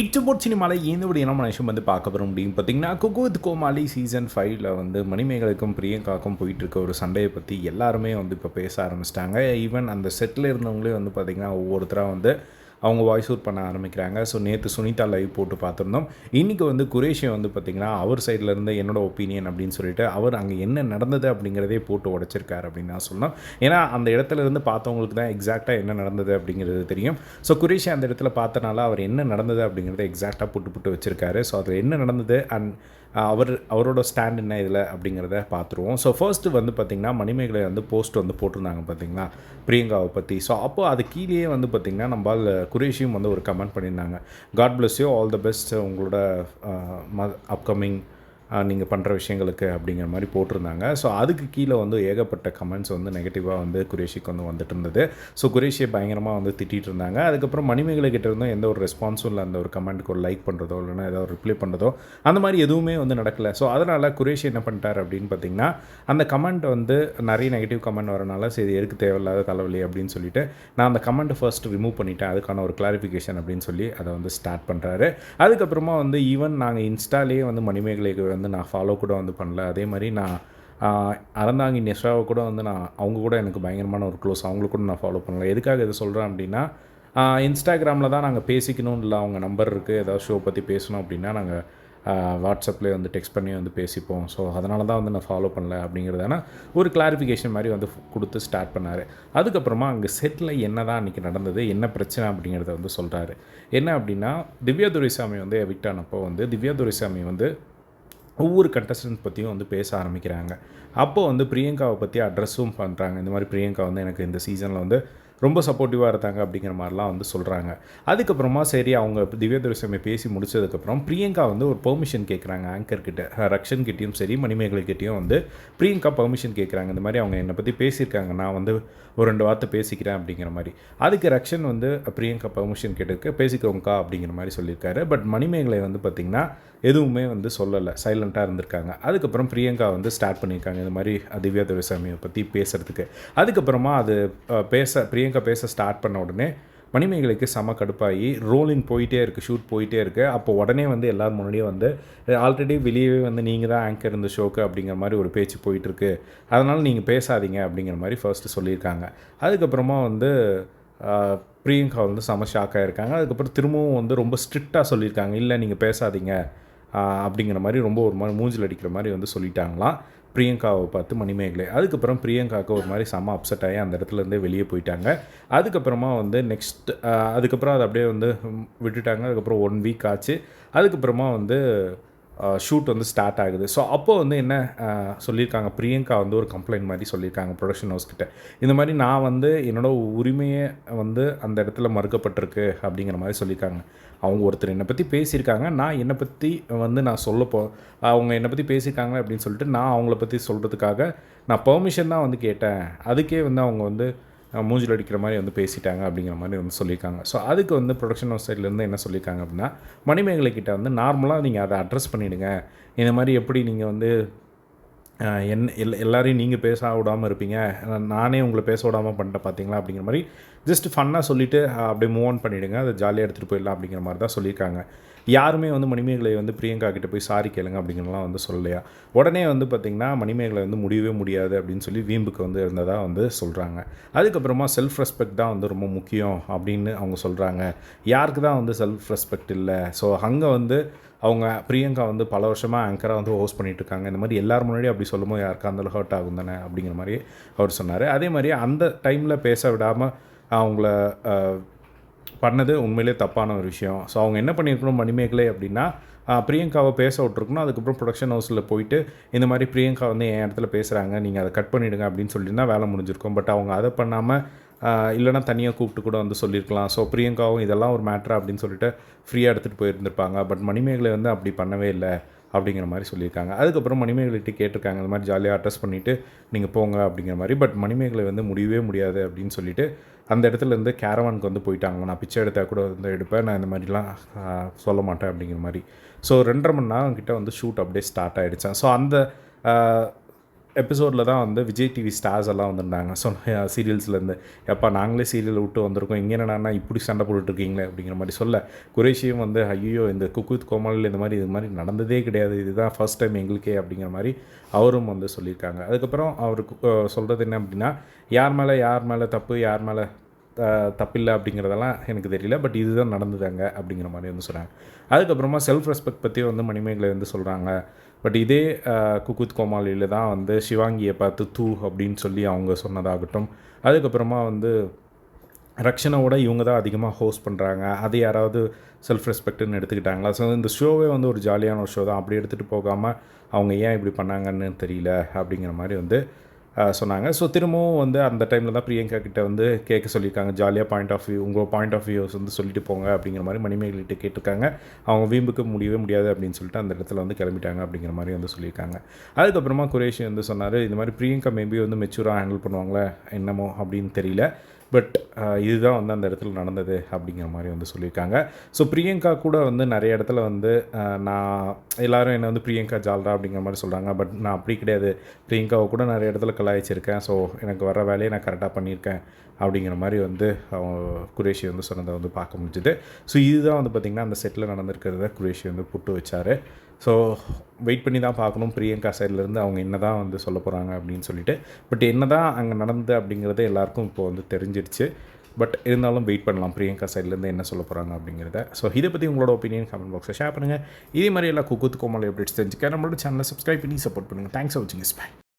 இச்சபோட் சினிமாவில் ஏந்தபடி என்ன மனுஷன் வந்து பார்க்க போகிற முடியும் பார்த்தீங்கன்னா குக்கு வித் கோமாளி சீசன் ஃபைவ்ல வந்து மணிமேகலுக்கும் பிரியங்காக்கும் போயிட்டு இருக்க ஒரு சண்டையை பற்றி எல்லாருமே வந்து இப்போ பேச ஆரம்பிச்சிட்டாங்க. ஈவன் அந்த செட்டில் இருந்தவங்களே வந்து பார்த்திங்கன்னா ஒவ்வொருத்தராக வந்து அவங்க வாய்ஸ் அவுட் பண்ண ஆரம்பிக்கிறாங்க. ஸோ நேற்று சுனிதா லைவ் போட்டு பார்த்துருந்தோம். இன்றைக்கி வந்து குரேஷியை வந்து பார்த்திங்கன்னா அவர் சைடில் இருந்து என்னோட ஒப்பீனியன் அப்படின்னு சொல்லிட்டு அவர் அங்கே என்ன நடந்தது அப்படிங்கிறதே போட்டு உடைச்சிருக்காரு அப்படின்னு நான் சொன்னோம் ஏன்னா அந்த இடத்துல இருந்து பார்த்தவங்களுக்கு தான் எக்ஸாக்டாக என்ன நடந்தது அப்படிங்கிறது தெரியும். ஸோ குரேஷி அந்த இடத்துல பார்த்தனால அவர் என்ன நடந்தது அப்படிங்கிறத எக்ஸாக்டாக புட்டு புட்டு வச்சுருக்காரு. ஸோ அதில் என்ன நடந்தது? அண்ட் அவர் அவரோட ஸ்டாண்ட் என்ன இதில் அப்படிங்கிறத பார்த்துருவோம் ஸோ ஃபர்ஸ்ட்டு வந்து பார்த்திங்கன்னா மணிமேகலை வந்து போஸ்ட் வந்து போட்டிருந்தாங்க பார்த்திங்களா பிரியங்காவை பற்றி ஸோ அப்போது அது கீழேயே வந்து பார்த்திங்கன்னா நம்ம குரேஷியும் வந்து ஒரு கமெண்ட் பண்ணியிருந்தாங்க. God bless you all the best உங்களோட ம அப்கமிங் நீங்கள் பண்ணுற விஷயங்களுக்கு அப்படிங்கிற மாதிரி போட்டிருந்தாங்க. ஸோ அதுக்கு கீழே வந்து ஏகப்பட்ட கமெண்ட்ஸ் வந்து நெகட்டிவாக வந்து குரேஷிக்கு வந்து வந்துட்டு இருந்தது. ஸோ குரேஷியை பயங்கரமாக வந்து திட்டிகிட்டு இருந்தாங்க. அதுக்கப்புறம் மணிமேகலை கிட்ட இருந்தும் எந்த ஒரு ரெஸ்பான்ஸும் இல்லை அந்த ஒரு கமெண்ட்டுக்கு ஒரு லைக் பண்ணுறதோ இல்லைனா ஏதோ ஒரு ரிப்ளை பண்ணுறதோ அந்த மாதிரி எதுவுமே வந்து நடக்கலை. ஸோ அதனால் குரேஷி என்ன பண்ணிட்டார் அப்படின்னு பார்த்தீங்கன்னா அந்த கமெண்ட் வந்து நிறைய நெகட்டிவ் கமெண்ட் வரனால சரி எதுக்கு தேவையில்லாத தலைவலி அப்படின்னு சொல்லிட்டு நான் அந்த கமெண்ட்டை ஃபர்ஸ்ட் ரிமூவ் பண்ணிட்டேன். அதுக்கான ஒரு கிளாரிஃபிகேஷன் அப்படின்னு சொல்லி அதை வந்து ஸ்டார்ட் பண்ணுறாரு அதுக்கப்புறமா வந்து ஈவன் நாங்கள் இன்ஸ்டாலேயே வந்து மணிமேகலைக்கு வந்து நான் ஃபாலோ கூட வந்து பண்ணல. அதே மாதிரி நான் அறந்தாங்கி நெஷாவை கூட வந்து நான் அவங்க கூட எனக்கு பயங்கரமான ஒரு க்ளோஸ் அவங்களுக்கு கூட நான் ஃபாலோ பண்ணல. எதுக்காக இதை சொல்கிறேன் அப்படின்னா இன்ஸ்டாகிராமில் தான் நாங்கள் பேசிக்கணும் இல்லை அவங்க நம்பர் இருக்குது ஏதாவது ஷோ பற்றி பேசணும் அப்படின்னா நாங்கள் வாட்ஸ்அப்லேயே வந்து டெக்ஸ்ட் பண்ணி வந்து பேசிப்போம். ஸோ அதனால தான் வந்து நான் ஃபாலோ பண்ணல அப்படிங்கிறதான ஒரு கிளாரிஃபிகேஷன் மாதிரி வந்து கொடுத்து ஸ்டார்ட் பண்ணார். அதுக்கப்புறமா அங்கே செட்டில் என்ன தான் அன்றைக்கி நடந்தது என்ன பிரச்சனை அப்படிங்கிறத வந்து சொல்கிறாரு என்ன அப்படின்னா திவ்யா துரைசாமி வந்து எவிக்ட் ஆனப்போ வந்து திவ்யா துரைசாமி வந்து ஒவ்வொரு கண்டஸ்டன்ட் பற்றியும் வந்து பேச ஆரம்பிக்கிறாங்க. அப்போது வந்து பிரியங்காவை பற்றி அட்ரஸும் பண்ணுறாங்க இந்த மாதிரி பிரியங்கா வந்து எனக்கு இந்த சீசனில் வந்து ரொம்ப சப்போர்ட்டிவாக இருந்தாங்க அப்படிங்கிற மாதிரிலாம் வந்து சொல்கிறாங்க அதுக்கப்புறமா சரி அவங்க திவ்ய தரிசனமே பேசி முடிச்சதுக்கப்புறம் பிரியங்கா வந்து ஒரு பெர்மிஷன் கேட்குறாங்க ஆங்கர்கிட்ட ரக்ஷன் கிட்டேயும் சரி மணிமேகலைக்கிட்டேயும் வந்து பிரியங்கா பெர்மிஷன் கேட்குறாங்க இந்த மாதிரி அவங்க என்னை பற்றி பேசியிருக்காங்க. நான் வந்து ஒரு ரெண்டு வார்த்தை பேசிக்கிறேன் அப்படிங்கிற மாதிரி. அதுக்கு ரக்ஷன் வந்து பிரியங்கா பெர்மிஷன் கேட்டிருக்கு பேசிக்கோங்கக்கா அப்படிங்கிற மாதிரி சொல்லியிருக்காரு. பட் மணிமேகலை வந்து பார்த்திங்கன்னா எதுவுமே வந்து சொல்லலை. சைலண்ட்டாக இருந்திருக்காங்க. அதுக்கப்புறம் பிரியங்கா வந்து ஸ்டார்ட் பண்ணியிருக்காங்க இந்த மாதிரி திவ்யா துரைசாமியை பற்றி பேசுகிறதுக்கு அதுக்கப்புறமா அது பேச பேச பிரியங்கா பேச ஸ்டார்ட் பண்ண உடனே மணிமேகலைக்கு செம கடுப்பாகி ரோலிங் போயிட்டே இருக்குது ஷூட் போயிட்டே இருக்குது அப்போ உடனே வந்து எல்லோரும் முன்னாடியே வந்து ஆல்ரெடி வெளியவே வந்து நீங்கள் தான் ஆங்கர் இந்த ஷோக்கு அப்படிங்கிற மாதிரி ஒரு பேச்சு போயிட்டுருக்கு அதனால் நீங்கள் பேசாதீங்க அப்படிங்கிற மாதிரி ஃபர்ஸ்ட்டு சொல்லியிருக்காங்க. அதுக்கப்புறமா வந்து பிரியங்கா வந்து செம ஷாக் ஆகிருக்காங்க அதுக்கப்புறம் திரும்பவும் வந்து ரொம்ப ஸ்ட்ரிக்டாக சொல்லியிருக்காங்க. இல்லை நீங்கள் பேசாதீங்க. அப்படிங்கிற மாதிரி ரொம்ப ஒரு மாதிரி மூஞ்சில் அடிக்கிற மாதிரி வந்து சொல்லிட்டாங்களாம். பிரியங்காவை பார்த்து மணிமேகலை. அதுக்கப்புறம் பிரியங்காவுக்கு ஒரு மாதிரி செம்ம அப்செட் ஆகி அந்த இடத்துலேருந்தே வெளியே போயிட்டாங்க. அதுக்கப்புறமா வந்து நெக்ஸ்ட் அதுக்கப்புறம் அதை அப்படியே வந்து விட்டுட்டாங்க. அதுக்கப்புறம் ஒன் வீக் ஆச்சு. அதுக்கப்புறமா வந்து ஷூட் வந்து ஸ்டார்ட் ஆகுது. ஸோ அப்போது வந்து என்ன சொல்லியிருக்காங்க? பிரியங்கா வந்து ஒரு கம்ப்ளைண்ட் மாதிரி சொல்லியிருக்காங்க ப்ரொடக்ஷன் ஹவுஸ் கிட்ட. இந்த மாதிரி நான் வந்து என்னோடய உரிமையை வந்து அந்த இடத்துல மறுக்கப்பட்டிருக்கு அப்படிங்கிற மாதிரி சொல்லியிருக்காங்க. அவங்க ஒருத்தர் என்னை பற்றி பேசியிருக்காங்க. நான் என்னை பற்றி வந்து நான் சொல்லப்போ அவங்க என்னை பற்றி பேசியிருக்காங்க அப்படின்னு சொல்லிட்டு நான் அவங்கள பற்றி சொல்கிறதுக்காக நான் பெர்மிஷன் தான் வந்து கேட்டேன். அதுக்கே வந்து அவங்க வந்து மூஞ்சில் அடிக்கிற மாதிரி வந்து பேசிட்டாங்க அப்படிங்கிற மாதிரி வந்து சொல்லியிருக்காங்க. ஸோ அதுக்கு வந்து ப்ரொடக்ஷன் ஹவுஸ் சைட்லேருந்து என்ன சொல்லியிருக்காங்க அப்படின்னா மணிமேகலை கிட்ட வந்து நார்மலாக நீங்கள் அதை அட்ரஸ் பண்ணிவிடுங்க இந்த மாதிரி எப்படி நீங்கள் வந்து என் எல் எல்லாரையும் நீங்கள் பேச விடாமல் இருப்பீங்க. நானே உங்களை பேச விடாமல் பண்ணிட்டேன் பார்த்தீங்களா அப்படிங்கிற மாதிரி ஜஸ்ட் ஃபன்னாக சொல்லிவிட்டு அப்படியே மூவ் ஆன் பண்ணிவிடுங்க அதை ஜாலியாக எடுத்துகிட்டு போயிடலாம் அப்படிங்கிற மாதிரி தான் சொல்லியிருக்காங்க. யாருமே வந்து மணிமேகலை வந்து பிரியங்கா கிட்ட போய் சாரி கேளுங்க அப்படிங்கிறலாம் வந்து சொல்லலையா? உடனே வந்து பார்த்திங்கன்னா மணிமேகலை வந்து முடியவே முடியாது அப்படின்னு சொல்லி வீம்புக்கு வந்து இருந்ததாக வந்து சொல்கிறாங்க அதுக்கப்புறமா செல்ஃப் ரெஸ்பெக்ட் தான் வந்து ரொம்ப முக்கியம் அப்படின்னு அவங்க சொல்கிறாங்க யாருக்கு தான் வந்து செல்ஃப் ரெஸ்பெக்ட் இல்லை? ஸோ அங்கே வந்து அவங்க பிரியங்கா வந்து பல வருஷமாக ஆங்கராக வந்து ஹோஸ்ட் பண்ணிட்டு இருக்காங்க. இந்த மாதிரி எல்லார் முன்னாடி அப்படி சொல்லும்போது யாருக்கா இருந்தாலும் ஹர்ட் ஆகும் தானே அப்படிங்கிற மாதிரி அவர் சொன்னார். அதே மாதிரி அந்த டைமில் பேச விடாமல் அவங்கள பண்ணது உண்மையிலே தப்பான ஒரு விஷயம். ஸோ அவங்க என்ன பண்ணியிருக்கணும் மணிமேகலை அப்படின்னா பிரியங்காவை பேச விட்ருக்கணும் அதுக்கப்புறம் ப்ரொடக்ஷன் ஹவுஸில் போயிட்டு இந்த மாதிரி பிரியங்கா வந்து என் இடத்துல பேசுகிறாங்க நீங்கள் அதை கட் பண்ணிவிடுங்க அப்படின்னு சொல்லியிருந்தா வேலை முடிஞ்சிருக்கும். பட் அவங்க அதை பண்ணாமல் இல்லைனா தனியாக கூப்பிட்டு கூட வந்து சொல்லியிருக்கலாம். ஸோ பிரியங்காவும் இதெல்லாம் ஒரு மேட்ரா அப்படின்னு சொல்லிட்டு ஃப்ரீயாக எடுத்துகிட்டு போயிருந்திருப்பாங்க. பட் மணிமேகலை வந்து அப்படி பண்ணவே இல்லை அப்படிங்கிற மாதிரி சொல்லியிருக்காங்க. அதுக்கப்புறம் மணிமேகலைட்டு கேட்டிருக்காங்க இந்த மாதிரி ஜாலியாக அட்ரஸ் பண்ணிவிட்டு நீங்கள் போங்க அப்படிங்கிற மாதிரி. பட் மணிமேகலை வந்து முடியவே முடியாது அப்படின்னு சொல்லிட்டு அந்த இடத்துலேருந்து கேரவானுக்கு வந்து போயிட்டாங்க. நான் பிச்சை எடுத்தால் கூட வந்து எடுப்பேன். நான் இந்த மாதிரிலாம் சொல்ல மாட்டேன் அப்படிங்கிற மாதிரி. ஸோ ரெண்டரை மணி நேரம் கிட்டே வந்து ஷூட் அப்படியே ஸ்டார்ட் ஆகிடுச்சேன் ஸோ அந்த எபிசோடில் தான் வந்து விஜய் டிவி ஸ்டார்ஸ் எல்லாம் வந்திருந்தாங்க. ஸோ சீரியல்ஸ்லேருந்து எப்பா நாங்களே சீரியல் விட்டு வந்திருக்கோம். இங்கே என்னன்னா இப்படி சண்டை போட்டுட்ருக்கீங்களே அப்படிங்கிற மாதிரி சொல்ல. குரேஷியும் வந்து ஐயோ இந்த குக்குத் கோமாளில் இந்த மாதிரி இது மாதிரி நடந்ததே கிடையாது. இதுதான் ஃபர்ஸ்ட் டைம் எங்களுக்கே அப்படிங்கிற மாதிரி அவரும் வந்து சொல்லியிருக்காங்க. அதுக்கப்புறம் அவருக்கு சொல்கிறது என்ன அப்படின்னா யார் மேலே யார் மேலே தப்பு யார் மேலே தப்பில்லை அப்படிங்கிறதெல்லாம் எனக்கு தெரியல. பட் இதுதான் நடந்ததாங்க அப்படிங்கிற மாதிரி வந்து சொல்கிறாங்க அதுக்கப்புறமா செல்ஃப் ரெஸ்பெக்ட் பற்றி வந்து மணிமேகலை வந்து சொல்கிறாங்க பட் இதே குக்குத் கோமாளியில் தான் வந்து சிவாங்கியை பார்த்து தூ அப்படின்னு சொல்லி அவங்க சொன்னதாகட்டும். அதுக்கப்புறமா வந்து ரக்ஷனாவோட இவங்க தான் அதிகமாக ஹோஸ்ட் பண்ணுறாங்க அது யாராவது செல்ஃப் ரெஸ்பெக்ட்னு எடுத்துக்கிட்டாங்களா? ஸோ இந்த ஷோவே வந்து ஒரு ஜாலியான ஒரு ஷோ தான். அப்படி எடுத்துகிட்டு போகாமல் அவங்க ஏன் இப்படி பண்ணாங்கன்னு தெரியல அப்படிங்கிற மாதிரி வந்து சொன்னாங்க. ஸோ திரும்பவும் வந்து அந்த டைமில் தான் பிரியங்கா கிட்டே வந்து கேட்க சொல்லியிருக்காங்க. ஜாலியாக பாயிண்ட் ஆஃப் வியூ உங்கள் பாயிண்ட் ஆஃப் வியூஸ் வந்து சொல்லிட்டு போங்க அப்படிங்கிற மாதிரி மணிமேகலிட்ட கேட்டிருக்காங்க. அவங்க வீம்புக்கு முடியவே முடியாது அப்படின்னு சொல்லிட்டு அந்த இடத்துல வந்து கிளம்பிட்டாங்க அப்படிங்கிற மாதிரி வந்து சொல்லியிருக்காங்க. அதுக்கப்புறமா குரேஷி வந்து சொன்னார் இந்த மாதிரி பிரியங்கா மேபி வந்து மெச்சூராக ஹேண்டில் பண்ணுவாங்களே? என்னமோ? அப்படின்னு தெரியல. பட் இதுதான் வந்து அந்த இடத்துல நடந்தது அப்படிங்கிற மாதிரி வந்து சொல்லியிருக்காங்க. ஸோ பிரியங்கா கூட வந்து நிறைய இடத்துல வந்து நான் எல்லாரும் என்னை வந்து பிரியங்கா ஜால்ரா அப்படிங்கிற மாதிரி சொல்கிறாங்க பட் நான் அப்படி கிடையாது. பிரியங்காவை கூட நிறைய இடத்துல கலாய்ச்சிருக்கேன். ஸோ எனக்கு வர வேலையை நான் கரெக்டாக பண்ணியிருக்கேன் அப்படிங்கிற மாதிரி வந்து அவங்க குரேஷி வந்து சொன்னதை வந்து பார்க்க முடிஞ்சுது. ஸோ இதுதான் வந்து பார்த்திங்கன்னா அந்த செட்டில் நடந்திருக்கிறத குரேஷி வந்து புட்டு வச்சார். ஸோ வெயிட் பண்ணி தான் பார்க்கணும். பிரியங்கா சைட்லேருந்து அவங்க என்ன தான் வந்து சொல்ல போகிறாங்க அப்படின்னு சொல்லிட்டு. பட் என்ன தான் அங்கே நடந்தது அப்படிங்கிறது எல்லாருக்கும் இப்போ வந்து தெரிஞ்சிருச்சு. பட் இருந்தாலும் வெயிட் பண்ணலாம். பிரியங்கா சைட்லேருந்து என்ன சொல்ல போகிறாங்க அப்படிங்கிறத. ஸோ இதை பற்றி உங்களோட ஒப்பீனியன் கமெண்ட் பாக்ஸில் ஷேர் பண்ணுங்கள் இதே மாதிரி எல்லாம் குக்குத் கோமல் அப்டேட்ஸ் தெரிஞ்சுக்க நம்மளோட சேனலை சப்ஸ்கிரைப் பண்ணி சப்போர்ட் பண்ணுங்கள் தேங்க்ஸ் ஃபார் வாட்சிங் பை